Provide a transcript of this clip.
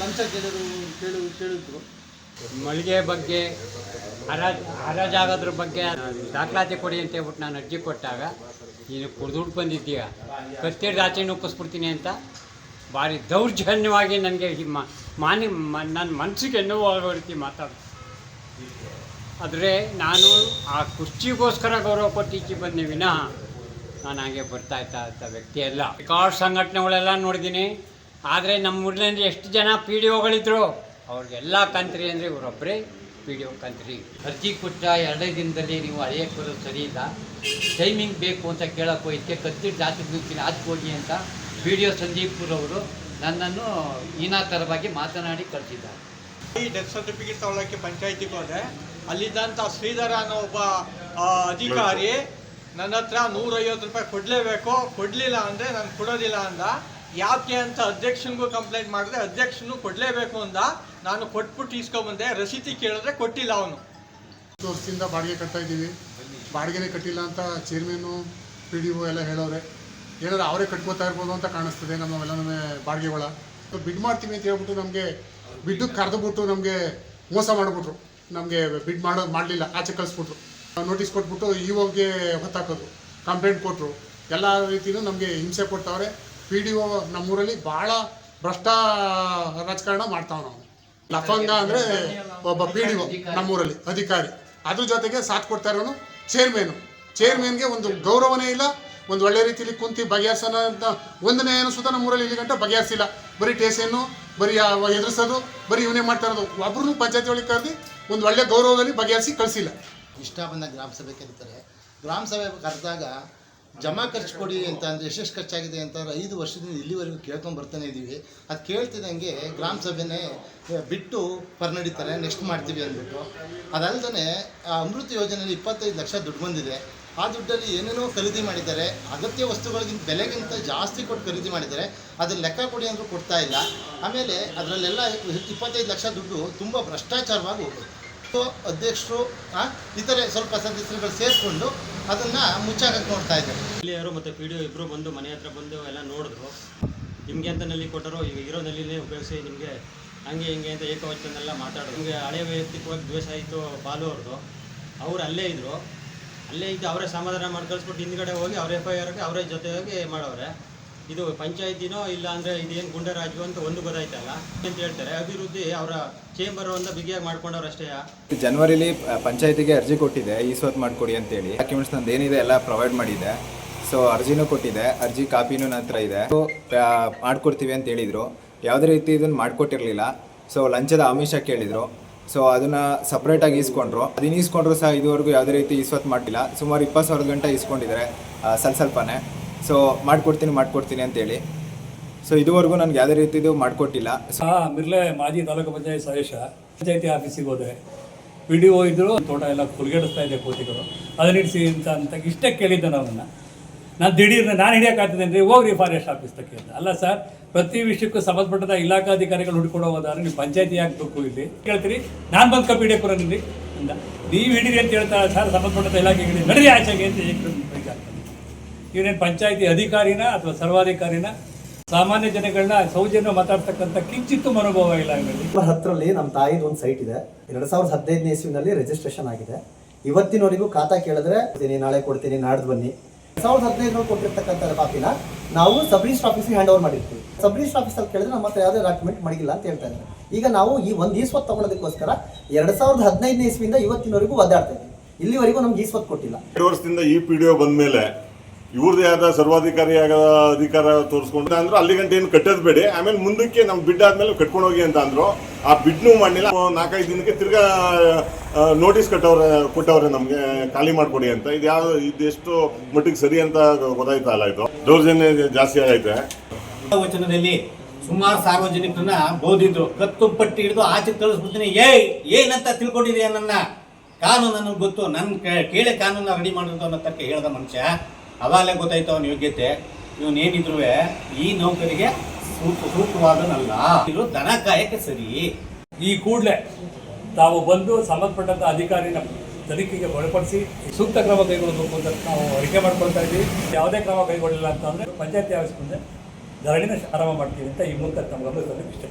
ಲಂಚ ಕೇಳಿದ್ರು, ಕೇಳು, ಕೇಳಿದ್ರು. ಮಳಿಗೆ ಬಗ್ಗೆ ಹರ ಹರಾಜಾಗೋದ್ರ ಬಗ್ಗೆ ದಾಖಲಾತಿ ಕೊಡಿ ಅಂತ ಹೇಳ್ಬಿಟ್ಟು ನಾನು ಅರ್ಜಿ ಕೊಟ್ಟಾಗ, ನೀನು ಕುಡ್ದುಡ್ ಬಂದಿದ್ದೀಯ. ಕತ್ತಿಡ್ದು ಆಚೆ ನುಗ್ಗಿಸ್ಬಿಡ್ತೀನಿ ಅಂತ ಭಾರಿ ದೌರ್ಜನ್ಯವಾಗಿ ನನಗೆ ಮಾನಿ ನನ್ನ ಮನಸ್ಸಿಗೆ ನೋವಾಗೋ ರೀತಿ ಮಾತಾಡ ಆದರೆ ನಾನು ಆ ಕುರ್ಚಿಗೋಸ್ಕರ ಗೌರವ ಕೊಟ್ಟು ಈಚೆ ಬಂದೆ ವಿನಃ, ನಾನು ಹಾಗೆ ಬರ್ತಾ ಇದ್ದ ವ್ಯಕ್ತಿ ಎಲ್ಲ ರೆಕಾರ್ಡ್ ಸಂಘಟನೆಗಳೆಲ್ಲ ನೋಡಿದ್ದೀನಿ. ಆದರೆ ನಮ್ಮ ಊರಿನಲ್ಲಿ ಎಷ್ಟು ಜನ ಪಿ ಡಿ ಒಗಳಿದ್ರು ಅವ್ರಿಗೆಲ್ಲ ಕಂತ್ರಿ ಅಂದರೆ ಇವರೊಬ್ಬರೇ ಪಿ ಡಿ ಒ ಕಂತ್ರಿ. ಅರ್ಜಿ ಕೊಟ್ಟ ಎರಡೇ ದಿನದಲ್ಲಿ ನೀವು ಅಳೆಯಕ್ಕೆ ಬರೋದು ಸರಿ ಇಲ್ಲ. ಟೈಮಿಂಗ್ ಬೇಕು ಅಂತ ಕೇಳಕ್ಕೆ ಹೋಯ್ತೆ ಕತ್ತಿ ಜಾತಿ ನುಗ್ತೀನಿ ಆಚೆ ಹೋಗಿ ಅಂತ ಪಿ ಡಿ ಒ ಸಂದೀಪ್ಪುರ್ ಅವರು ನನ್ನನ್ನು ಹೀನಾತರವಾಗಿ ಮಾತನಾಡಿ ಕಳಿಸಿದ್ದಾರೆ. ಈ ಡೆತ್ ಸರ್ಟಿಫಿಕೇಟ್ ತಗೊಳ್ಳೋಕ್ಕೆ ಪಂಚಾಯತಿಗೆ ಹೋದೆ. ಅಲ್ಲಿದ್ದಂಥ ಶ್ರೀಧರ ಅನ್ನೋ ಒಬ್ಬ ಅಧಿಕಾರಿ ನನ್ನ ಹತ್ರ ನೂರೈವತ್ತು ರೂಪಾಯಿ ಕೊಡಲೇಬೇಕು. ಕೊಡಲಿಲ್ಲ ಅಂದರೆ ನಾನು ಕೊಡೋದಿಲ್ಲ ಅಂದ. ಯಾಕೆ ಅಂತ ಅಧ್ಯಕ್ಷನಿಗೂ ಕಂಪ್ಲೇಂಟ್ ಮಾಡಿದ್ರೆ ಅಧ್ಯಕ್ಷನು ಕೊಡಲೇಬೇಕು ಅಂತ ನಾನು ಕೊಟ್ಬಿಟ್ಟು ಇಸ್ಕೊಂಬಂದೆ ರಸೀತಿ ಕೇಳಿದ್ರೆ ಕೊಟ್ಟಿಲ್ಲ ಅವನು. ವರ್ಷದಿಂದ ಬಾಡಿಗೆ ಕಟ್ತಾ ಇದ್ದೀವಿ. ಬಾಡಿಗೆನೇ ಕಟ್ಟಿಲ್ಲ ಅಂತ ಚೇರ್ಮನ್ನು ಪಿ ಡಿ ಒ ಎಲ್ಲ ಹೇಳೋರೆ ಏನಾದ್ರು ಅವರೇ ಕಟ್ಕೋತಾ ಇರ್ಬೋದು ಅಂತ ಕಾಣಿಸ್ತದೆ ಎಲ್ಲ ನಮ್ಮ ಬಾಡಿಗೆಗಳ. ಬಿಡ್ ಮಾಡ್ತೀವಿ ಅಂತ ಹೇಳ್ಬಿಟ್ಟು ನಮಗೆ ಬಿಡ್ಡು ಕರೆದುಬಿಟ್ಟು ನಮಗೆ ಮೋಸ ಮಾಡಿಬಿಟ್ರು. ನಮಗೆ ಬಿಡ್ ಮಾಡೋದು ಮಾಡಲಿಲ್ಲ, ಆಚೆ ಕಳಿಸ್ಬಿಟ್ರು. ನೋಟಿಸ್ ಕೊಟ್ಬಿಟ್ಟು ಇವಾಗೆ ಹೊತ್ತಾಕೋದು ಕಂಪ್ಲೇಂಟ್ ಕೊಟ್ಟರು ಎಲ್ಲ ರೀತಿಯೂ ನಮಗೆ ಹಿಂಸೆ ಕೊಟ್ಟವ್ರೆ ಪಿ ಡಿ ಒ ನಮ್ಮೂರಲ್ಲಿ ಭಾಳ ಭ್ರಷ್ಟ ರಾಜಕಾರಣ ಮಾಡ್ತಾವೆ ನಾವು. ಲಫಂಗ ಅಂದರೆ ಒಬ್ಬ ಪಿ ಡಿ ಒ ನಮ್ಮೂರಲ್ಲಿ, ಅಧಿಕಾರಿ. ಅದ್ರ ಜೊತೆಗೆ ಸಾಥ್ ಕೊಡ್ತಾ ಇರೋನು ಚೇರ್ಮೇನು ಚೇರ್ಮೇನ್ಗೆ ಒಂದು ಗೌರವನೇ ಇಲ್ಲ, ಒಂದು ಒಳ್ಳೆ ರೀತಿಯಲ್ಲಿ ಕುಂತಿ ಬಗೆಹರಿಸೋಣ ಅಂತ ಒಂದನೇ ಏನು ಸುತ್ತ ನಮ್ಮೂರಲ್ಲಿ ಇಲ್ಲಿ ಗಂಟ ಬಗೆಹರಿಸಿಲ್ಲ. ಬರೀ ಟೇಸನ್ನು, ಬರೀ ಎದುರಿಸೋದು, ಬರೀ ಇವನೇ ಮಾಡ್ತಾ ಇರೋದು. ಒಬ್ರು ಪಂಚಾಯತ್ ಒಳಗೆ ಕರೆದು ಒಂದು ಒಳ್ಳೆ ಗೌರವದಲ್ಲಿ ಬಗೆಹರಿಸಿ ಕಳಿಸಿಲ್ಲ. ಇಷ್ಟ ಬಂದ ಗ್ರಾಮ ಸಭೆ ಕರೀತಾರೆ ಗ್ರಾಮ ಸಭೆ ಕರೆದಾಗ ಜಮಾ ಖರ್ಚು ಕೊಡಿ ಅಂತ ಅಂದರೆ ಎಷ್ಟೆಷ್ಟು ಖರ್ಚಾಗಿದೆ ಅಂತ ಐದು ವರ್ಷದಿಂದ ಇಲ್ಲಿವರೆಗೂ ಕೇಳ್ಕೊಂಡು ಬರ್ತಾನೆ ಇದ್ದೀವಿ ಅದು ಕೇಳ್ತಿದ್ದಂಗೆ ಗ್ರಾಮ ಸಭೆನೇ ಬಿಟ್ಟು ಪರ್ನಡಿತಾರೆ ನೆಕ್ಸ್ಟ್ ಮಾಡ್ತೀವಿ ಅಂದ್ಬಿಟ್ಟು. ಅದಲ್ಲದೆ ಅಮೃತ ಯೋಜನೆಯಲ್ಲಿ ಇಪ್ಪತ್ತೈದು ಲಕ್ಷ ದುಡ್ಡು ಬಂದಿದೆ. ಆ ದುಡ್ಡಲ್ಲಿ ಏನೇನೋ ಖರೀದಿ ಮಾಡಿದ್ದಾರೆ. ಅಗತ್ಯ ವಸ್ತುಗಳಿಗಿಂತ ಬೆಲೆಗಿಂತ ಜಾಸ್ತಿ ಕೊಟ್ಟು ಖರೀದಿ ಮಾಡಿದ್ದಾರೆ. ಅದ್ರ ಲೆಕ್ಕ ಕೊಡಿ ಅಂದರೂ ಕೊಡ್ತಾ ಇಲ್ಲ. ಆಮೇಲೆ ಅದರಲ್ಲೆಲ್ಲ ಇಪ್ಪತ್ತೈದು ಲಕ್ಷ ದುಡ್ಡು ತುಂಬ ಭ್ರಷ್ಟಾಚಾರವಾಗಿ ಹೋಗುತ್ತೆ ಅಧ್ಯಕ್ಷರು ಇತರೆ ಸ್ವಲ್ಪ ಸದಸ್ಯರುಗಳು ಸೇರಿಕೊಂಡು ಅದನ್ನು ಮುಚ್ಚಾಕಕ್ಕೆ ನೋಡ್ತಾ ಇದ್ದಾರೆ ಇಲ್ಲಿಯವರು ಮತ್ತು ಪಿ ಡಿ ಒ ಇಬ್ಬರು ಬಂದು ಮನೆ ಹತ್ರ ಬಂದು ಎಲ್ಲ ನೋಡಿದ್ರು. ನಿಮಗೆ ಅಂತ ನಲ್ಲಿ ಕೊಟ್ಟರು, ಈಗ ಇರೋ ನಲ್ಲಿನೇ ಉಪಯೋಗಿಸಿ ನಿಮಗೆ ಹಂಗೆ ಹಿಂಗೆ ಅಂತ ಏಕವಚನೆಲ್ಲ ಮಾತಾಡೋದು. ನಿಮಗೆ ಹಳೆ ವೈಯಕ್ತಿಕವಾಗಿ ದ್ವೇಷ ಆಯಿತು ಬಾಲು ಅವ್ರದ್ದು. ಅವ್ರು ಅಲ್ಲೇ ಇದ್ದರು ಅಲ್ಲೇ ಇದ್ದು ಅವರೇ ಸಮಾಧಾನ ಮಾಡಿ ಕಳಿಸ್ಬಿಟ್ಟು ಹಿಂದ್ಗಡೆ ಹೋಗಿ ಅವ್ರ ಎಫ್ ಐ ಆರ್ಗೆ ಅವರೇ ಜೊತೆಯಾಗಿ ಮಾಡವ್ರೆ. ಇದು ಪಂಚಾಯತಿನೋ ಇಲ್ಲ ಅಂದರೆ ಇದೇನು ಗುಂಡರಾಜು ಅಂತ ಒಂದು ಗೊತ್ತಾಯ್ತಲ್ಲ ಅಂತ ಹೇಳ್ತಾರೆ. ಅಭಿವೃದ್ಧಿ ಅವರ ಚೇಂಬರ್ ಒಂದು ಬಿಗಿಯಾಗಿ ಮಾಡ್ಕೊಂಡವ್ರು ಅಷ್ಟೇ. ಜನವರಿಲಿ ಪಂಚಾಯತಿಗೆ ಅರ್ಜಿ ಕೊಟ್ಟಿದೆ, ಈ ಮಾಡ್ಕೊಡಿ ಅಂತ ಹೇಳಿ ಡಾಕ್ಯುಮೆಂಟ್ಸ್ ನಂದು ಏನಿದೆ ಎಲ್ಲ ಪ್ರೊವೈಡ್ ಮಾಡಿದೆ. ಸೊ ಅರ್ಜಿನೂ ಕೊಟ್ಟಿದೆ, ಅರ್ಜಿ ಕಾಪಿನೂ ನನ್ನ ಹತ್ರ ಇದೆ. ಮಾಡ್ಕೊಡ್ತೀವಿ ಅಂತ ಹೇಳಿದರು. ಯಾವುದೇ ರೀತಿ ಇದನ್ನು ಮಾಡಿಕೊಟ್ಟಿರಲಿಲ್ಲ. ಸೊ ಲಂಚದ ಆಮಿಷ ಕೇಳಿದರು. ಸೊ ಅದನ್ನು ಸಪ್ರೇಟಾಗಿ ಈಸ್ಕೊಂಡ್ರು. ಅದನ್ನ ಈಸ್ಕೊಂಡ್ರು ಸಹ ಇದುವರೆಗೂ ಯಾವುದೇ ರೀತಿ ಈಸ್ವತ್ತು ಮಾಡಿಲ್ಲ ಸುಮಾರು ಇಪ್ಪತ್ತು ಸಾವಿರದ ಗಂಟೆ ಈಸ್ಕೊಂಡಿದ್ದಾರೆ ಸ್ವಲ್ಪ ಸ್ವಲ್ಪನೇ. ಸೊ ಮಾಡ್ಕೊಡ್ತೀನಿ ಮಾಡ್ಕೊಡ್ತೀನಿ ಅಂತೇಳಿ. ಸೊ ಇದುವರೆಗೂ ನನಗೆ ಯಾವುದೇ ರೀತಿದು ಮಾಡಿಕೊಟ್ಟಿಲ್ಲ. ಸಹ ಮಿರ್ಲೆ ಮಾಜಿ ತಾಲೂಕು ಪಂಚಾಯತ್ ಸದಸ್ಯ, ಪಂಚಾಯತಿ ಆಫೀಸಿಗೆ ಹೋದೆ. ಪಿ ಡಿ ಒ ಇದ್ದರು ತೋಟ ಎಲ್ಲ ಕುಲ್ಗೆಡಿಸ್ತಾ ಇದೆ ಕೋತಿಗಳು. ಅದನ್ನ ಹಿಡಿಸಿ ಅಂತ ಅಂತ ಇಷ್ಟೇ ಕೇಳಿದ್ದೆ ನಾವನ್ನ ನಾನು ದಿಢೀರ್ನ, ನಾನು ಹಿಡಿಯೋಕ್ಕಾಗ್ತದೆ ಹೋಗ್ರಿ ಫಾರೆಸ್ಟ್ ಆಫೀಸ್ ತಕ್ಕೆ ಅಂತ. ಅಲ್ಲ ಸರ್, ಪ್ರತಿ ವಿಷಯಕ್ಕೂ ಸಂಬಂಧಪಟ್ಟದ ಇಲಾಖಾಧಿಕಾರಿಗಳು ಹುಡ್ಕೊಂಡು ಹೋಗೋದಾದ್ರೆ ನೀವು ಪಂಚಾಯತಿ ಹಾಕ್ಬೇಕು ಇಲ್ಲಿ. ಕೇಳ್ತೀರಿ? ನಾನು ಬಂದು ಕಪ್ಪಿ ಹಿಡಿಯೋಕ್ರ ನಿಲ್ಲಿ ಅಂತ ನೀವು ಹಿಡೀರಿ ಅಂತ ಹೇಳ್ತಾರೆ ಸರ್ ಸಂಬಂಧಪಟ್ಟದ ಇಲಾಖೆಗಳಿಗೆ ನಡೀರಿ ಆಚೆಗೆ ಅಂತ ಇವನೇನು ಪಂಚಾಯತಿ ಅಧಿಕಾರಿನ ಅಥವಾ ಸರ್ವಾಧಿಕಾರಿನ ಸಾಮಾನ್ಯ ಜನಗಳನ್ನ ಸೌಜನ್ಯ ಮಾತಾಡ್ತಕ್ಕಂಥ ಕಿಂಚಿತ್ತು ಮನೋಭಾವ ಇಲ್ಲ ಇವರಲ್ಲಿ ನಮ್ಮ ಹತ್ರದಲ್ಲಿ ನಮ್ಮ ತಾಯಿದು ಒಂದು ಸೈಟ್ ಇದೆ. ಎರಡ್ ಸಾವಿರದ ಹದಿನೈದನೇ ಇಸ್ವಿನಲ್ಲಿ ರಿಜಿಸ್ಟ್ರೇಷನ್ ಆಗಿದೆ. ಇವತ್ತಿನವರೆಗೂ ಖಾತಾ ಕೇಳಿದ್ರೆ ಕೊಡ್ತೀನಿ, ನಾಳೆ ಕೊಡ್ತೀನಿ ನಾಡ್ದು ಬನ್ನಿ. ಎರಡ್ ಸಾವಿರದ ಹದಿನೈದು ಕೊಟ್ಟಿರ್ತಕ್ಕಂಥ ಕಾಪಿನ ನಾವು ಸಬ್ ರಿಜಿಸ್ಟರ್ ಆಫೀಸ್ಗೆ ಹ್ಯಾಂಡ್ ಓವರ್ ಮಾಡಿರ್ತೀವಿ. ಸಬ್ ರಿಜಿಸ್ಟರ್ ಆಫೀಸಲ್ಲಿ ಕೇಳಿದ್ರೆ ನಮ್ಮ ಹತ್ರ ಯಾವುದೇ ಡಾಕ್ಯುಮೆಂಟ್ ಮಾಡಿಲ್ಲ ಅಂತ ಹೇಳ್ತಾ ಇದ್ದಾರೆ. ಈಗ ನಾವು ಈ ಒಂದು ಈಸ್ವತ್ ತಗೊಳ್ಳೋದಕ್ಕೋಸ್ಕರ ಎರಡ್ ಸಾವಿರದ ಹದಿನೈದನೇ ಇಸ್ವಿಯಿಂದ ಇವತ್ತಿನವರೆಗೂ ಒದ್ದಾಡ್ತಾ ಇದ್ದೀವಿ. ಇಲ್ಲಿವರೆಗೂ ನಮ್ಗೆ ಈಸ್ವತ್ ಕೊಟ್ಟಿಲ್ಲ. ಎರಡು ವರ್ಷದಿಂದ ಈ ಪಿ ಡಿ ಒ ಬಂದ್ಮೇಲೆ ಇವ್ರದೇ ಆದ ಸರ್ವಾಧಿಕಾರಿಯಾಗ ಅಧಿಕಾರ ತೋರಿಸ್ಕೊಂಡು ಅಂದ್ರೆ ಅಲ್ಲಿ ಗಂಟೆ ಏನು ಕಟ್ಟೋದು ಬೇಡಿ. ಆಮೇಲೆ ಮುಂದಕ್ಕೆ ನಮ್ಮ ಬಿಡ್ ಆದ್ಮೇಲೆ ಕಟ್ಕೊಂಡು ಹೋಗಿ ಅಂತ ಅಂದ್ರು. ಆ ಬಿಡ್ನೂ ಮಾಡಲಿಲ್ಲ. ನಾಲ್ಕೈದು ದಿನಕ್ಕೆ ತಿರ್ಗಾ ನೋಟಿಸ್ ಕಟ್ಟವ್ರೆ, ಕೊಟ್ಟವ್ರೆ ನಮಗೆ, ಖಾಲಿ ಮಾಡಿಕೊಡಿ ಅಂತ. ಇದು ಯಾವ ಎಷ್ಟು ಮಟ್ಟಿಗೆ ಸರಿ ಅಂತ ಗೊತ್ತಾಯ್ತಲ್ಲ ಇದು. ದೌರ್ಜನ್ಯ ಜಾಸ್ತಿ ಆಗೈತೆ. ವಚನದಲ್ಲಿ ಸುಮಾರು ಸಾರ್ವಜನಿಕರನ್ನ ಬೋಧಿದ್ರು. ಕತ್ತು ಪಟ್ಟಿ ಹಿಡಿದು ಆಚೆ ಕಳಿಸ್ಬಿಡ್ತೀನಿ ಏಯ್, ಏನಂತ ತಿಳ್ಕೊಂಡಿದೀಯ ನನ್ನ? ಕಾನೂನು ನನಗೆ ಗೊತ್ತು ನನ್ನ ಕೇಳಿ ಕಾನೂನು ರೆಡಿ ಮಾಡಿದ್ರು ಅನ್ನೋ ತಕ್ಕ ಹೇಳ್ದ ಮನುಷ್ಯ. ಅವಾಗಲೇ ಗೊತ್ತಾಯ್ತು ಅವನ ಯೋಗ್ಯತೆ. ಇವನ್ ಏನಿದ್ರು ಈ ನೌಕರಿಗೆ ಸೂಕ್ತ ಸೂಕ್ತವಾದನಲ್ಲ. ಇದು ದನ ಕಾಯಕ್ಕೆ ಸರಿ. ಈ ಕೂಡಲೇ ತಾವು ಬಂದು ಸಂಬಂಧಪಟ್ಟಂತ ಅಧಿಕಾರಿನ ತನಿಖೆಗೆ ಒಳಪಡಿಸಿ ಸೂಕ್ತ ಕ್ರಮ ಕೈಗೊಳ್ಳಬೇಕು ಅಂತ ನಾವು ಅರಿಕೆ ಮಾಡ್ಕೊಳ್ತಾ ಇದ್ದೀವಿ. ಯಾವುದೇ ಕ್ರಮ ಕೈಗೊಳ್ಳಿಲ್ಲ ಅಂತ ಅಂದರೆ ಪಂಚಾಯತಿ ಆಫೀಸ್ ಮುಂದೆ ಧರಣಿನ ಆರಂಭ ಮಾಡ್ತೀವಿ ಅಂತ ಈ ಮೂಲಕ ತಮ್ಮ ಗಮನದಲ್ಲಿ ಇಷ್ಟಪಡ್ತೀನಿ.